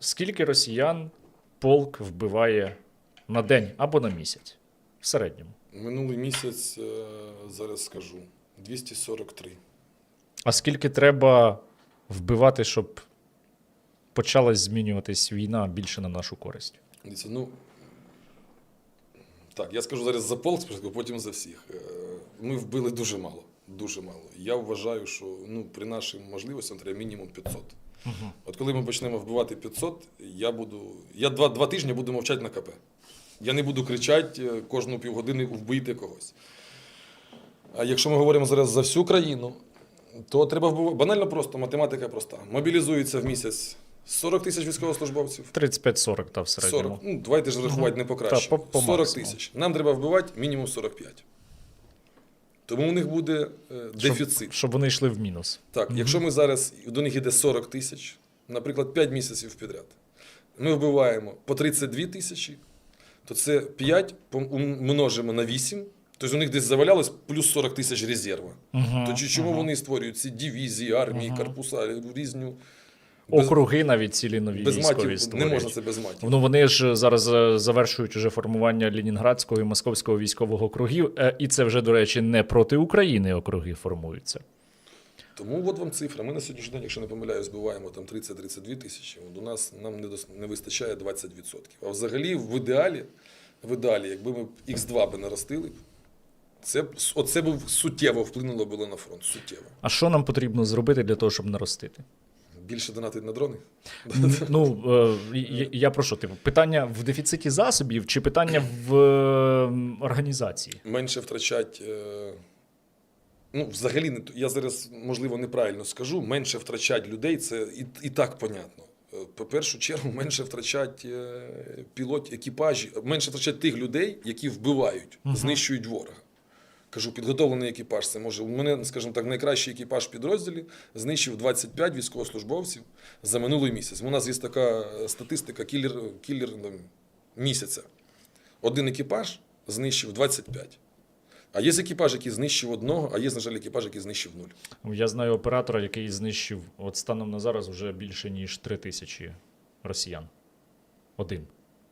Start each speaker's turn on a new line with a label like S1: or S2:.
S1: скільки росіян полк вбиває на день або на місяць в середньому?
S2: Минулий місяць, е, зараз скажу, 243.
S1: А скільки треба вбивати, щоб почалась змінюватись війна більше на нашу користь?
S2: Дивіться, ну. Так, я скажу зараз за полк спочатку, потім за всіх. Е, Ми вбили дуже мало. Дуже мало. Я вважаю, що ну, при нашим можливостям треба мінімум 500. От коли ми почнемо вбивати 500, я буду. Я два, два тижні буду мовчати на КП. Я не буду кричати е, кожну півгодини вбийте когось. А якщо ми говоримо зараз за всю країну, то треба вбивати. Банально просто, математика проста. Мобілізується в місяць 40 тисяч військовослужбовців.
S1: 35-40 та в середньому.
S2: 40. Ну, давайте ж рахувати не по
S1: Та, по- по
S2: 40 тисяч. Нам треба вбивати мінімум 45. Тому у них буде е, дефіцит.
S1: Щоб, щоб вони йшли в мінус.
S2: Так, якщо ми зараз до них йде 40 тисяч, наприклад, 5 місяців підряд, ми вбиваємо по 32 тисячі, то це 5 множимо на 8. Тобто у них десь завалялось плюс 40 тисяч резерва.
S1: Угу.
S2: То чи чому вони створюють ці дивізії, армії, корпуса, різні.
S1: Округи навіть цілі нові
S2: без
S1: військові
S2: матів не можна це без матів.
S1: Ну вони ж зараз е, завершують уже формування Ленінградського і Московського військових округів, е, і це вже, до речі, не проти України округи формуються.
S2: Тому от вам цифра. Ми на сьогоднішній день, якщо не помиляюсь, збиваємо там 30-32 тисячі. От у нас нам не, дос- не вистачає 20%. А взагалі, в ідеалі, в ідеалі, якби ми Х2 би наростили, це, оце б суттєво вплинуло було на фронт. Суттєво.
S1: А що нам потрібно зробити для того, щоб наростити?
S2: Більше донатить на дрони.
S1: Ну е, я, я про що типу, питання в дефіциті засобів чи питання в е, організації?
S2: Менше втрачать. Е, ну, взагалі, я зараз, можливо, неправильно скажу, менше втрачать людей, це і, і так понятно. По першу чергу, менше втрачать е, пілот, екіпажі, менше втрачать тих людей, які вбивають, знищують ворога. Кажу, підготовлений екіпаж. Це може у мене, скажімо так, найкращий екіпаж в підрозділі знищив 25 військовослужбовців за минулий місяць. У нас є така е, статистика кілер, кілер там, місяця. Один екіпаж знищив 25. А є екіпаж, який знищив одного, а є, на жаль, екіпаж, який знищив нуль.
S1: Я знаю оператора, який знищив от станом на зараз вже більше ніж три тисячі росіян. Один.